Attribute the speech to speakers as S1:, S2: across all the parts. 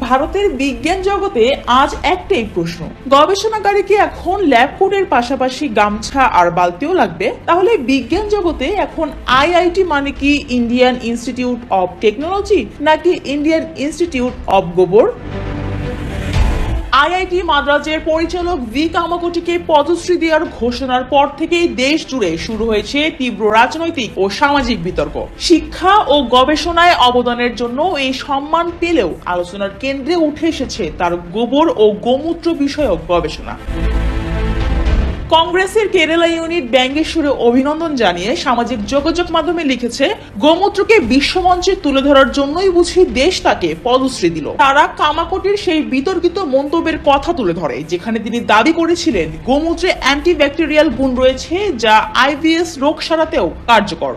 S1: ভারতের বিজ্ঞান জগতে আজ একটাই প্রশ্ন। গবেষণাগারে কি এখন ল্যাব কোটের পাশাপাশি গামছা আর বালতিও লাগবে? তাহলে বিজ্ঞান জগতে এখন আইআইটি মানে কি ইন্ডিয়ান ইনস্টিটিউট অব টেকনোলজি নাকি ইন্ডিয়ান ইনস্টিটিউট অব গোবর আইআইটি মাদ্রাজের পরিচালক ভি কামাকোটিকে পদশ্রী দেওয়ার ঘোষণার পর থেকেই দেশ জুড়ে শুরু হয়েছে তীব্র রাজনৈতিক ও সামাজিক বিতর্ক। শিক্ষা ও গবেষণায় অবদানের জন্য এই সম্মান পেলেও আলোচনার কেন্দ্রে উঠে এসেছে তার গোবর ও গোমূত্র বিষয়ক গবেষণা। কংগ্রেসের কেরালা ইউনিট ব্যাঙ্গেশ্বরে অভিনন্দন জানিয়ে সামাজিক যোগাযোগ মাধ্যমে লিখেছে, গোমূত্রকে বিশ্বমঞ্চে তুলে ধরার জন্যই বুঝি দেশ তাকে পদশ্রী দিল। তারা কামাকোটির সেই বিতর্কিত মন্তব্যের কথা তুলে ধরে, যেখানে তিনি দাবি করেছিলেন, গোমূত্রে অ্যান্টিব্যাকটেরিয়াল গুণ রয়েছে যা আইভিএস রোগ সারাতেও কার্যকর।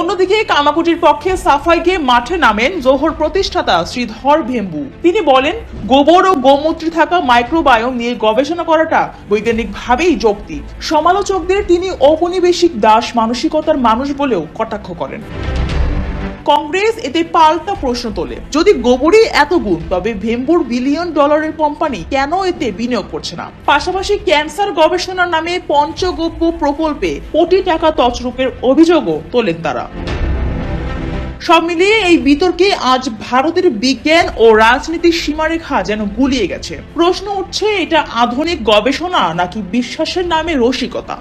S1: অন্যদিকে কামাকুটির পক্ষে সাফাইকে মাঠে নামেন জোহর প্রতিষ্ঠাতা শ্রীধর ভেম্বু। তিনি বলেন, গোবর ও গোমূত্রে থাকা মাইক্রোবায়োম নিয়ে গবেষণা করাটা বৈজ্ঞানিকভাবেই যৌক্তিক। সমালোচকদের তিনি ঔপনিবেশিক দাস মানসিকতার মানুষ বলেও কটাক্ষ করেন। কংগ্রেস এতে পাল্টা প্রশ্ন তোলে। যদি গোবরই এত গুণ, তবে ভেম্বুর বিলিয়ন ডলারের কোম্পানি কেন এতে বিনিয়োগ করছে না? পাশাপাশি ক্যান্সার গবেষণার নামে পঞ্চগব্য প্রকল্পে কোটি টাকা তছরূপের অভিযোগও তোলেন তারা। সব মিলিয়ে এই বিতর্কে আজ ভারতের বিজ্ঞান ও রাজনীতির সীমারেখা যেন গুলিয়ে গেছে। প্রশ্ন উঠছে, এটা আধুনিক গবেষণা নাকি বিশ্বাসের নামে রসিকতা?